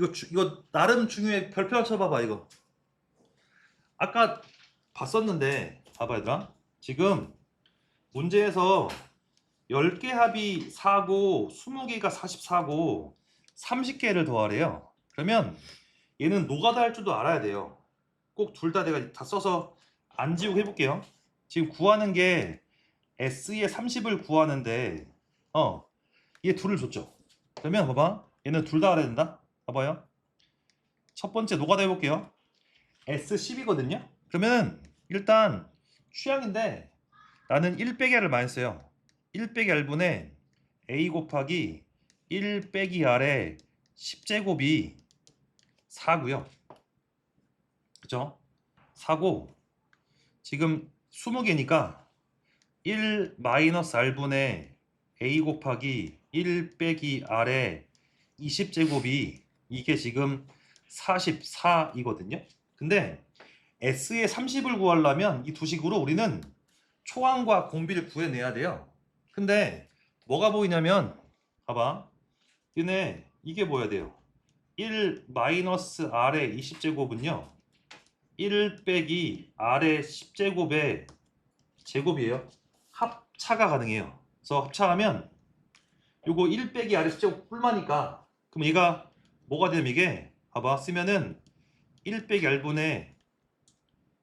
이거 주, 이거 나름 중요해. 별표 쳐봐봐 이거. 아까 봤었는데 봐봐 얘들아. 지금 문제에서 10개 합이 4고 20개가 44고 30개를 더하래요. 그러면 얘는 노가다 할 줄도 알아야 돼요. 꼭 둘 다 내가 다 써서 안 지우고 해볼게요. 지금 구하는 게 S의 30을 구하는데 어, 얘 둘을 줬죠. 그러면 봐봐. 얘는 둘 다 알아야 된다. 봐봐요. 첫 번째 노가다 해볼게요. S10이거든요. 그러면 일단 취향인데 나는 1 빼기 R을 많이 써요. 1 빼기 R분의 A 곱하기 1 빼기 R의 10제곱이 4고요. 그죠? 4고 지금 20개니까 1 마이너스 R분의 A 곱하기 1 빼기 R의 20제곱이 이게 지금 44이거든요. 근데 S의 30을 구하려면 이 두 식으로 우리는 초항과 공비를 구해내야 돼요. 근데 뭐가 보이냐면 봐봐. 얘네 이게 뭐야 돼요? 1 마이너스 R의 20제곱은요. 1 빼기 R의 10제곱의 제곱이에요. 합차가 가능해요. 그래서 합차하면 요거 1 빼기 R의 10제곱 뿔마니까 그럼 얘가 뭐가 되면 이게 봐봐 쓰면은 1 빼기 R분의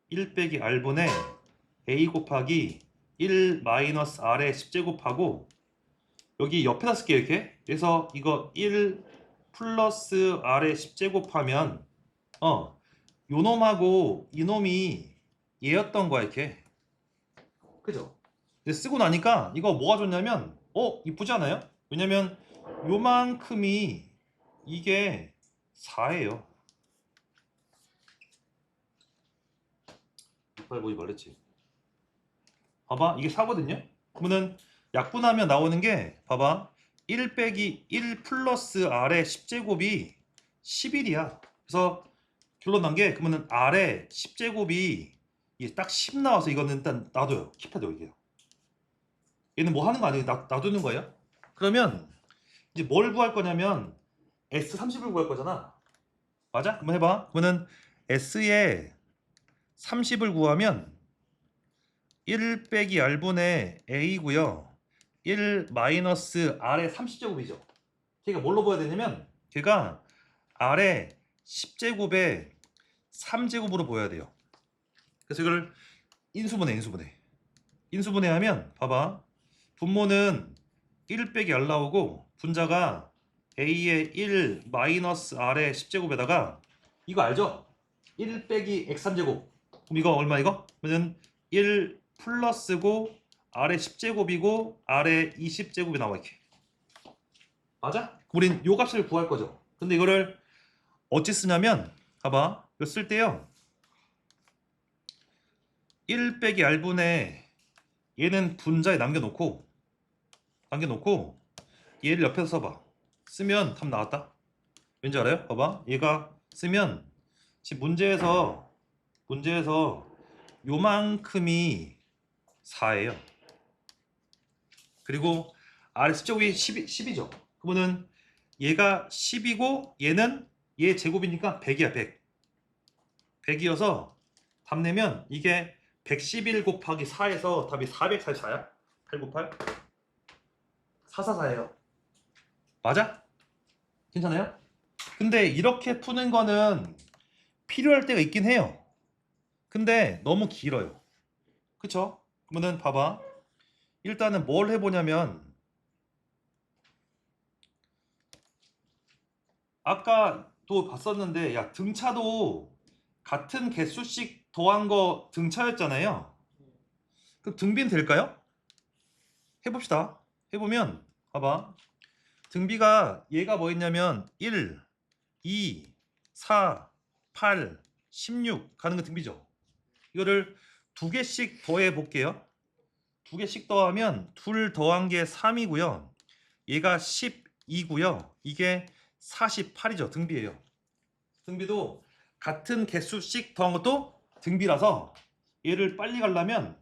1 빼기 R분의 A 곱하기 1 마이너스 R의 10제곱하고 여기 옆에다 쓸게요 이렇게 그래서 이거 1 플러스 R의 10제곱하면 어 요놈하고 이놈이 얘였던 거야 이렇게 그죠? 근데 쓰고 나니까 이거 뭐가 좋냐면 어 이쁘지 않아요? 왜냐면 요만큼이 이게 4예요. 이빨 보지 말랬지. 봐봐 이게 4거든요? 그러면은 약분하면 나오는 게 봐봐 1 빼기 1 플러스 R의 10제곱이 11이야. 그래서 결론 난 게 그러면은 R의 10제곱이 이게 딱 10 나와서 이거는 일단 놔둬요. 킵해둬요 이게요. 얘는 뭐 하는 거 아니에요? 놔, 놔두는 거예요? 그러면 이제 뭘 구할 거냐면 S30을 구할 거잖아. 맞아? 한번 해봐. 그러면은 S의 30을 구하면 1 빼기 R분의 A고요. 1 마이너스 R의 30제곱이죠. 걔가 뭘로 보야 되냐면 걔가 R의 10제곱의 3제곱으로 보여야 돼요. 그래서 이걸 인수분해 인수분해. 인수분해 하면 봐봐. 분모는 1 빼기 R 나오고 분자가 A의 1 마이너스 R의 10제곱에다가 이거 알죠? 1 빼기 X3제곱 그럼 이거 얼마 이거? 그러면 1 플러스고 R의 10제곱이고 R의 20제곱이 나와 이렇게 맞아? 우린 요 값을 구할 거죠 근데 이거를 어찌 쓰냐면 봐봐 이거 쓸 때요 1 빼기 R분의 얘는 분자에 남겨놓고 남겨놓고 얘를 옆에서 써봐 쓰면 답 나왔다? 왠지 알아요? 봐봐. 얘가 쓰면 지금 문제에서 문제에서 요만큼이 4예요. 그리고 아래 10제곱이 10, 10이죠. 그러면은 얘가 10이고 얘는 얘 제곱이니까 100이야 100 100이어서 답 내면 이게 111 곱하기 4에서 답이 444야? 898 444예요 맞아? 괜찮아요? 근데 이렇게 푸는 거는 필요할 때가 있긴 해요 근데 너무 길어요 그쵸? 그러면은 봐봐 일단은 뭘 해보냐면 아까 또 봤었는데 야 등차도 같은 개수씩 더한 거 등차였잖아요 그럼 등비는 될까요? 해봅시다 해보면 봐봐 등비가 얘가 뭐였냐면 1, 2, 4, 8, 16 가는 거 등비죠. 이거를 두 개씩 더해 볼게요. 두 개씩 더하면 둘 더한 게 3이고요. 얘가 12고요. 이게 48이죠. 등비예요. 등비도 같은 개수씩 더한 것도 등비라서 얘를 빨리 가려면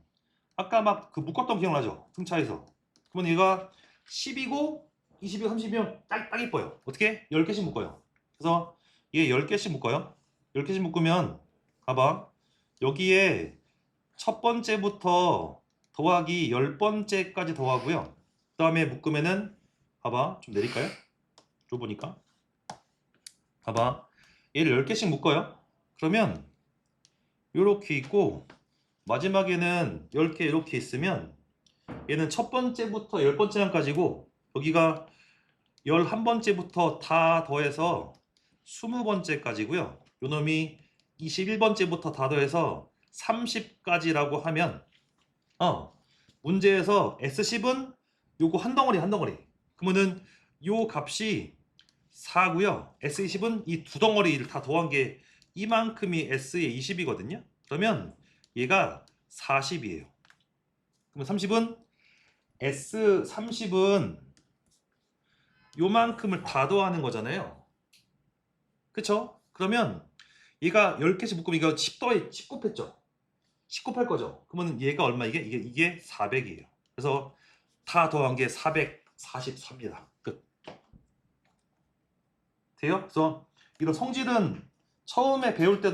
아까 막 그 묶었던 거 기억나죠? 등차에서. 그러면 얘가 10이고 20이고 30이면 딱, 딱 이뻐요 어떻게? 10개씩 묶어요 그래서 얘 10개씩 묶어요. 10개씩 묶으면 봐봐. 여기에 첫 번째부터 더하기 열 번째까지 더하고요. 그 다음에 묶으면은 봐봐. 좀 내릴까요? 좁으니까. 봐봐. 얘를 10개씩 묶어요. 그러면 요렇게 있고 마지막에는 10개 이렇게 있으면 얘는 첫 번째부터 열 번째까지고 여기가 11번째부터 다 더해서 20번째까지고요. 요 놈이 21번째부터 다 더해서 30까지라고 하면 어 문제에서 S10은 요거 한 덩어리 한 덩어리 그러면은 요 값이 4고요. S20은 이 두 덩어리를 다 더한 게 이만큼이 S의 20이거든요. 그러면 얘가 40이에요. 그러면 30은 S30은 요만큼을 다 더하는 거잖아요. 그쵸? 그러면 얘가 10개씩 묶으면 이거 10 더해 10 곱했죠? 10 곱할 거죠? 그러면 얘가 얼마 이게? 이게, 이게 400이에요. 그래서 다 더한 게 443입니다. 끝. 돼요? 그래서 이런 성질은 처음에 배울 때도